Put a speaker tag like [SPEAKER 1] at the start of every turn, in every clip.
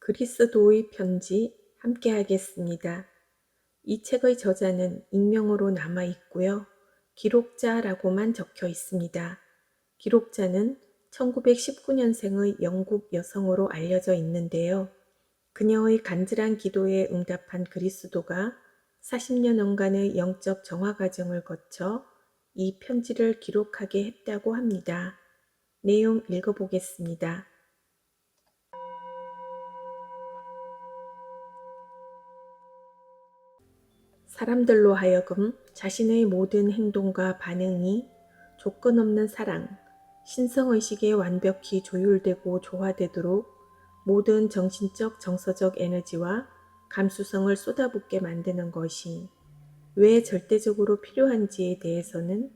[SPEAKER 1] 그리스도의 편지 함께 하겠습니다. 이 책의 저자는 익명으로 남아 있고요. 기록자라고만 적혀 있습니다. 기록자는 1919년생의 영국 여성으로 알려져 있는데요. 그녀의 간절한 기도에 응답한 그리스도가 40년간의 영적 정화 과정을 거쳐 이 편지를 기록하게 했다고 합니다. 내용 읽어보겠습니다. 사람들로 하여금 자신의 모든 행동과 반응이 조건 없는 사랑, 신성의식에 완벽히 조율되고 조화되도록 모든 정신적, 정서적 에너지와 감수성을 쏟아붓게 만드는 것이 왜 절대적으로 필요한지에 대해서는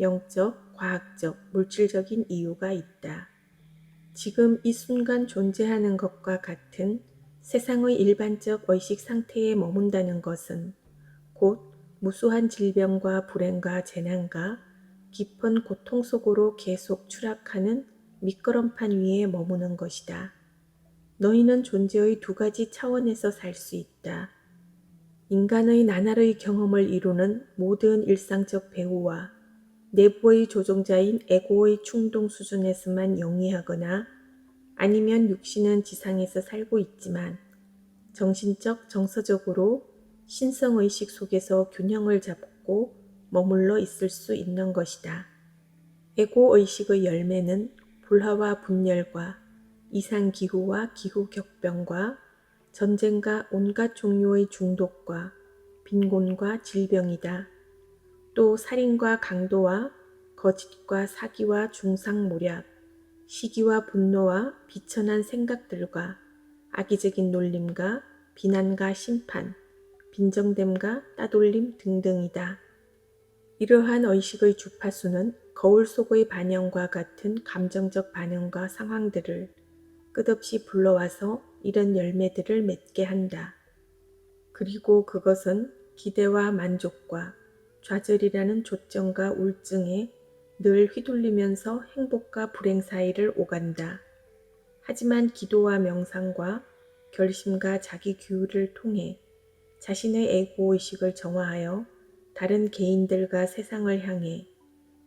[SPEAKER 1] 영적, 과학적, 물질적인 이유가 있다. 지금 이 순간 존재하는 것과 같은 세상의 일반적 의식 상태에 머문다는 것은 곧 무수한 질병과 불행과 재난과 깊은 고통 속으로 계속 추락하는 미끄럼판 위에 머무는 것이다. 너희는 존재의 두 가지 차원에서 살 수 있다. 인간의 나날의 경험을 이루는 모든 일상적 배우와 내부의 조종자인 에고의 충동 수준에서만 영위하거나 아니면 육신은 지상에서 살고 있지만 정신적, 정서적으로 신성의식 속에서 균형을 잡고 머물러 있을 수 있는 것이다. 에고의식의 열매는 불화와 분열과 이상기후와 기후격변과 전쟁과 온갖 종류의 중독과 빈곤과 질병이다. 또 살인과 강도와 거짓과 사기와 중상모략, 시기와 분노와 비천한 생각들과 악의적인 놀림과 비난과 심판, 빈정됨과 따돌림 등등이다. 이러한 의식의 주파수는 거울 속의 반영과 같은 감정적 반응과 상황들을 끝없이 불러와서 이런 열매들을 맺게 한다. 그리고 그것은 기대와 만족과 좌절이라는 조정과 우울증에 늘 휘둘리면서 행복과 불행 사이를 오간다. 하지만 기도와 명상과 결심과 자기 규율을 통해 자신의 에고의식을 정화하여 다른 개인들과 세상을 향해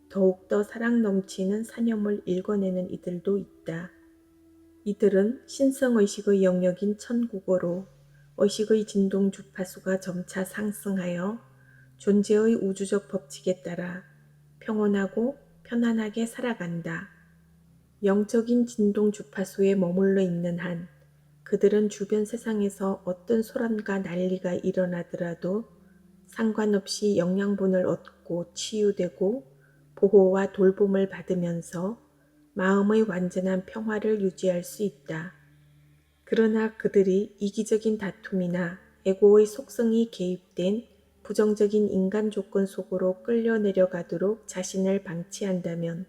[SPEAKER 1] 더욱더 사랑 넘치는 사념을 읽어내는 이들도 있다. 이들은 신성의식의 영역인 천국어로 의식의 진동 주파수가 점차 상승하여 존재의 우주적 법칙에 따라 평온하고 편안하게 살아간다. 영적인 진동 주파수에 머물러 있는 한 그들은 주변 세상에서 어떤 소란과 난리가 일어나더라도 상관없이 영양분을 얻고 치유되고 보호와 돌봄을 받으면서 마음의 완전한 평화를 유지할 수 있다. 그러나 그들이 이기적인 다툼이나 에고의 속성이 개입된 부정적인 인간 조건 속으로 끌려 내려가도록 자신을 방치한다면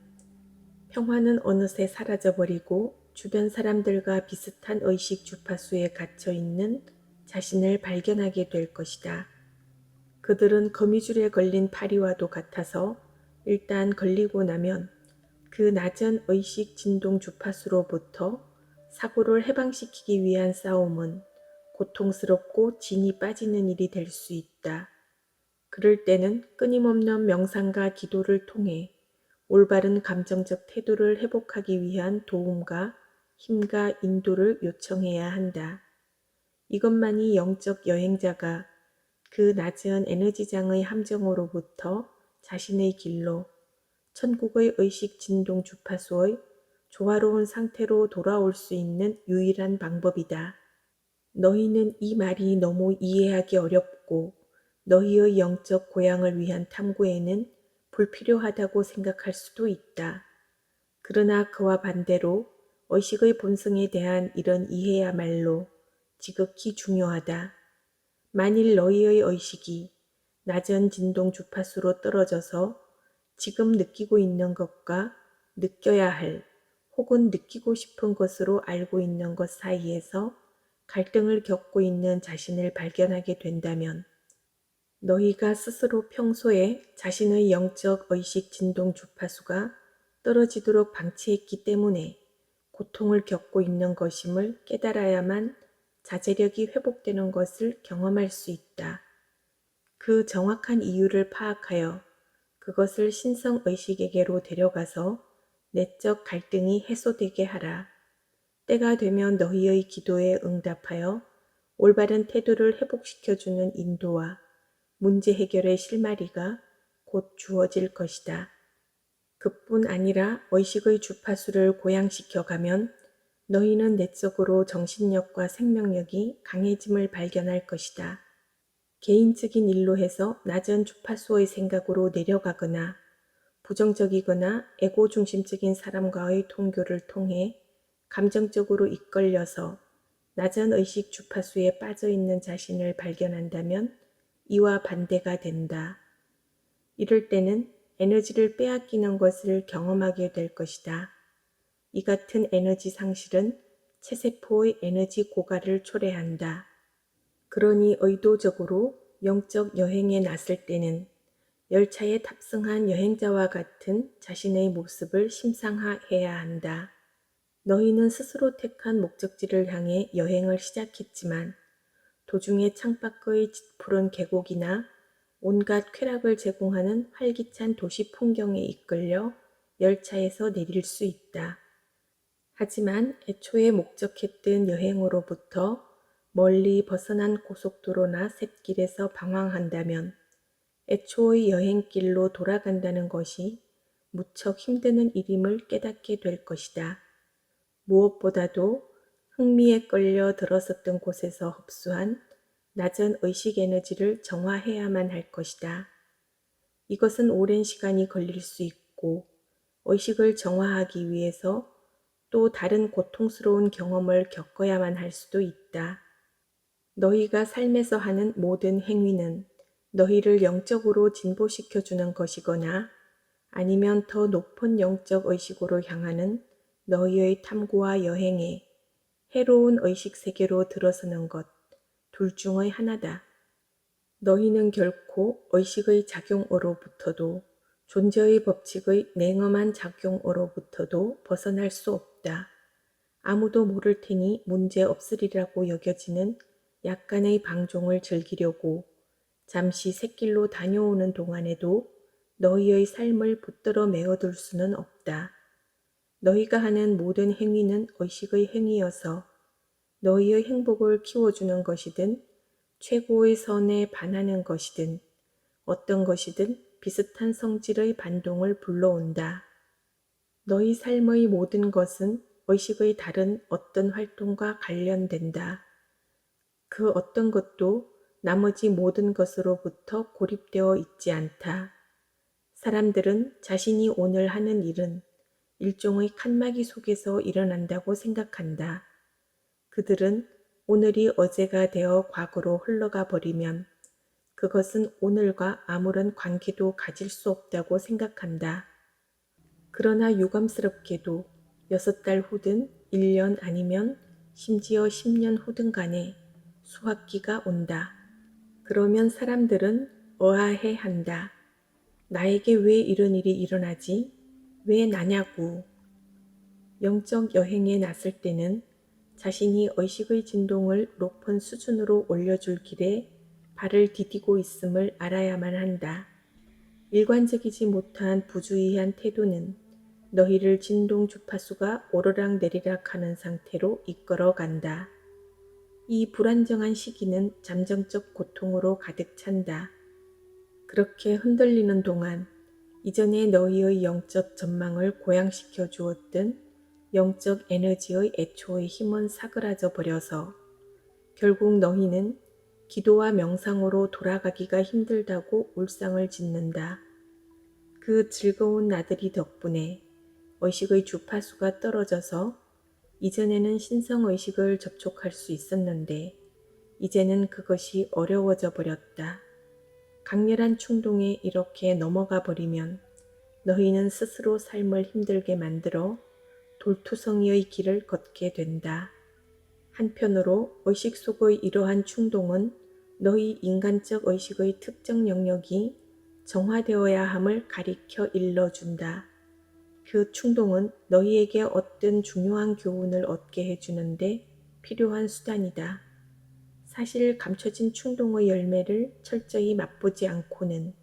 [SPEAKER 1] 평화는 어느새 사라져버리고 주변 사람들과 비슷한 의식 주파수에 갇혀 있는 자신을 발견하게 될 것이다. 그들은 거미줄에 걸린 파리와도 같아서 일단 걸리고 나면 그 낮은 의식 진동 주파수로부터 사고를 해방시키기 위한 싸움은 고통스럽고 진이 빠지는 일이 될 수 있다. 그럴 때는 끊임없는 명상과 기도를 통해 올바른 감정적 태도를 회복하기 위한 도움과 힘과 인도를 요청해야 한다. 이것만이 영적 여행자가 그 낮은 에너지장의 함정으로부터 자신의 길로 천국의 의식 진동 주파수의 조화로운 상태로 돌아올 수 있는 유일한 방법이다. 너희는 이 말이 너무 이해하기 어렵고 너희의 영적 고향을 위한 탐구에는 불필요하다고 생각할 수도 있다. 그러나 그와 반대로 의식의 본성에 대한 이런 이해야말로 지극히 중요하다. 만일 너희의 의식이 낮은 진동 주파수로 떨어져서 지금 느끼고 있는 것과 느껴야 할 혹은 느끼고 싶은 것으로 알고 있는 것 사이에서 갈등을 겪고 있는 자신을 발견하게 된다면 너희가 스스로 평소에 자신의 영적 의식 진동 주파수가 떨어지도록 방치했기 때문에 고통을 겪고 있는 것임을 깨달아야만 자제력이 회복되는 것을 경험할 수 있다. 그 정확한 이유를 파악하여 그것을 신성의식에게로 데려가서 내적 갈등이 해소되게 하라. 때가 되면 너희의 기도에 응답하여 올바른 태도를 회복시켜주는 인도와 문제 해결의 실마리가 곧 주어질 것이다. 그뿐 아니라 의식의 주파수를 고양시켜 가면 너희는 내적으로 정신력과 생명력이 강해짐을 발견할 것이다. 개인적인 일로 해서 낮은 주파수의 생각으로 내려가거나 부정적이거나 에고 중심적인 사람과의 통교를 통해 감정적으로 이끌려서 낮은 의식 주파수에 빠져 있는 자신을 발견한다면 이와 반대가 된다. 이럴 때는 에너지를 빼앗기는 것을 경험하게 될 것이다. 이 같은 에너지 상실은 체세포의 에너지 고갈을 초래한다. 그러니 의도적으로 영적 여행에 나설 때는 열차에 탑승한 여행자와 같은 자신의 모습을 심상화해야 한다. 너희는 스스로 택한 목적지를 향해 여행을 시작했지만 도중에 창밖의 짙푸른 계곡이나 온갖 쾌락을 제공하는 활기찬 도시 풍경에 이끌려 열차에서 내릴 수 있다. 하지만 애초에 목적했던 여행으로부터 멀리 벗어난 고속도로나 샛길에서 방황한다면 애초의 여행길로 돌아간다는 것이 무척 힘드는 일임을 깨닫게 될 것이다. 무엇보다도 흥미에 끌려 들어섰던 곳에서 흡수한 낮은 의식 에너지를 정화해야만 할 것이다. 이것은 오랜 시간이 걸릴 수 있고 의식을 정화하기 위해서 또 다른 고통스러운 경험을 겪어야만 할 수도 있다. 너희가 삶에서 하는 모든 행위는 너희를 영적으로 진보시켜주는 것이거나 아니면 더 높은 영적 의식으로 향하는 너희의 탐구와 여행에 해로운 의식 세계로 들어서는 것, 둘 중의 하나다. 너희는 결코 의식의 작용으로부터도 존재의 법칙의 냉엄한 작용으로부터도 벗어날 수 없다. 아무도 모를 테니 문제 없으리라고 여겨지는 약간의 방종을 즐기려고 잠시 새길로 다녀오는 동안에도 너희의 삶을 붙들어 메어둘 수는 없다. 너희가 하는 모든 행위는 의식의 행위여서 너희의 행복을 키워주는 것이든 최고의 선에 반하는 것이든 어떤 것이든 비슷한 성질의 반동을 불러온다. 너희 삶의 모든 것은 의식의 다른 어떤 활동과 관련된다. 그 어떤 것도 나머지 모든 것으로부터 고립되어 있지 않다. 사람들은 자신이 오늘 하는 일은 일종의 칸막이 속에서 일어난다고 생각한다. 그들은 오늘이 어제가 되어 과거로 흘러가 버리면 그것은 오늘과 아무런 관계도 가질 수 없다고 생각한다. 그러나 유감스럽게도 여섯 달 후든 1년 아니면 심지어 10년 후든 간에 수학기가 온다. 그러면 사람들은 어하해 한다. 나에게 왜 이런 일이 일어나지? 왜 나냐고. 영적 여행에 나설 때는 자신이 의식의 진동을 높은 수준으로 올려줄 길에 발을 디디고 있음을 알아야만 한다. 일관적이지 못한 부주의한 태도는 너희를 진동 주파수가 오르락 내리락 하는 상태로 이끌어 간다. 이 불안정한 시기는 잠정적 고통으로 가득 찬다. 그렇게 흔들리는 동안 이전에 너희의 영적 전망을 고양시켜 주었던 영적 에너지의 애초의 힘은 사그라져 버려서 결국 너희는 기도와 명상으로 돌아가기가 힘들다고 울상을 짓는다. 그 즐거운 나들이 덕분에 의식의 주파수가 떨어져서 이전에는 신성의식을 접촉할 수 있었는데 이제는 그것이 어려워져 버렸다. 강렬한 충동에 이렇게 넘어가 버리면 너희는 스스로 삶을 힘들게 만들어 돌투성이의 길을 걷게 된다. 한편으로 의식 속의 이러한 충동은 너희 인간적 의식의 특정 영역이 정화되어야 함을 가리켜 일러준다. 그 충동은 너희에게 어떤 중요한 교훈을 얻게 해주는데 필요한 수단이다. 사실 감춰진 충동의 열매를 철저히 맛보지 않고는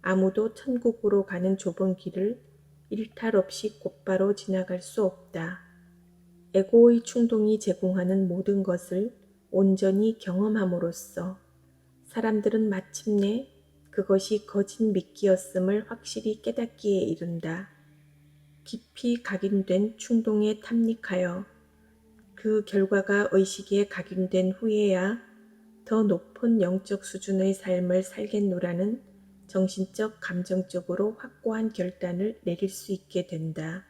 [SPEAKER 1] 아무도 천국으로 가는 좁은 길을 일탈 없이 곧바로 지나갈 수 없다. 에고의 충동이 제공하는 모든 것을 온전히 경험함으로써 사람들은 마침내 그것이 거짓 미끼였음을 확실히 깨닫기에 이른다. 깊이 각인된 충동에 탐닉하여 그 결과가 의식에 각인된 후에야 더 높은 영적 수준의 삶을 살겠노라는 정신적, 감정적으로 확고한 결단을 내릴 수 있게 된다.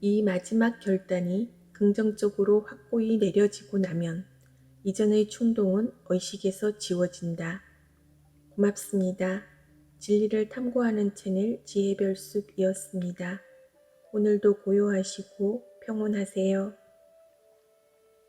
[SPEAKER 1] 이 마지막 결단이 긍정적으로 확고히 내려지고 나면 이전의 충동은 의식에서 지워진다. 고맙습니다. 진리를 탐구하는 채널 지혜별숲이었습니다. 오늘도 고요하시고 평온하세요.